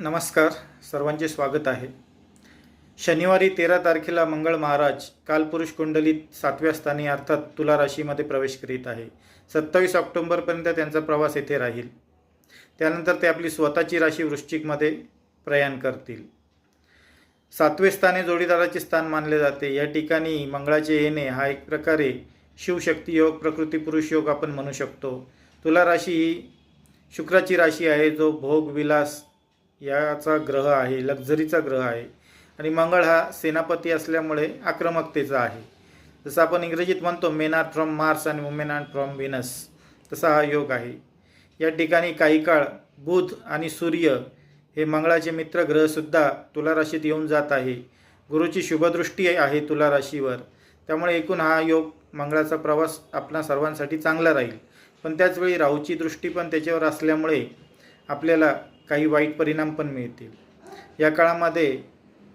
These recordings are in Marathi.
नमस्कार सर्वांचे स्वागत आहे. शनिवारी तेरा तारखेला मंगळ महाराज कालपुरुष कुंडलीत सातव्या स्थानी अर्थात तुला राशीमध्ये प्रवेश करीत आहे. सत्तावीस ऑक्टोंबरपर्यंत त्यांचा प्रवास येथे राहील. त्यानंतर ते आपली स्वतःची राशी वृश्चिकमध्ये प्रयाण करतील. सातवे स्थाने जोडीदाराचे स्थान मानले जाते. या ठिकाणी मंगळाचे येणे हा एक प्रकारे शिवशक्ती योग प्रकृती पुरुष योग आपण म्हणू शकतो. तुला राशी ही शुक्राची राशी आहे जो भोग विलास याचा ग्रह आहे लक्झरीचा ग्रह आहे. आणि मंगळ हा सेनापती असल्यामुळे आक्रमकतेचा आहे. जसं आपण इंग्रजीत म्हणतो मेन आर फ्रॉम मार्स आणि वुमेन आर फ्रॉम विनस तसा हा योग आहे. या ठिकाणी काही काळ बुध आणि सूर्य हे मंगळाचे मित्र ग्रहसुद्धा तुला राशीत येऊन जात आहे. गुरुची शुभदृष्टी आहे तुला राशीवर. त्यामुळे एकूण हा योग मंगळाचा प्रवास आपला सर्वांसाठी चांगला राहील. पण त्याचवेळी राहूची दृष्टी पण त्याच्यावर असल्यामुळे आपल्याला काही वाईट परिणाम पण मिळतील. या काळामध्ये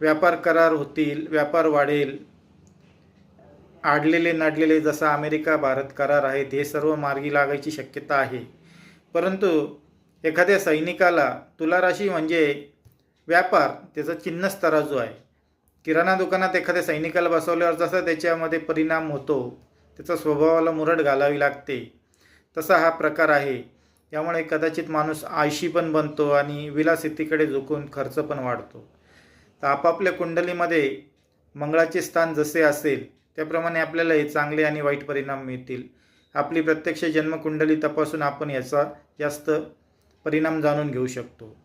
व्यापार करार होतील व्यापार वाढेल. आडलेले नाडलेले जसा अमेरिका भारत करार आहेत हे सर्व मार्गी लागायची शक्यता आहे. परंतु एखाद्या सैनिकाला तुला राशी म्हणजे व्यापार त्याचा चिन्हच तराजू आहे किराणा दुकानात एखाद्या सैनिकाला बसवल्यावर जसा त्याच्यामध्ये परिणाम होतो त्याचा स्वभावाला मुरड घालावी लागते तसा हा प्रकार आहे. यामुळे कदाचित माणूस आळशी पण बनतो आणि विलासितीकडे झुकून खर्च पण वाढतो. तर आपापल्या कुंडलीमध्ये मंगळाचे स्थान जसे असेल त्याप्रमाणे आपल्याला हे चांगले आणि वाईट परिणाम मिळतील. आपली प्रत्यक्ष जन्मकुंडली तपासून आपण याचा जास्त परिणाम जाणून घेऊ शकतो.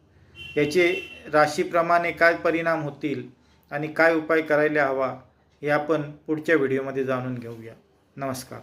याचे राशीप्रमाणे काय परिणाम होतील आणि काय उपाय करायला हवा हे आपण पुढच्या व्हिडिओमध्ये जाणून घेऊया. नमस्कार.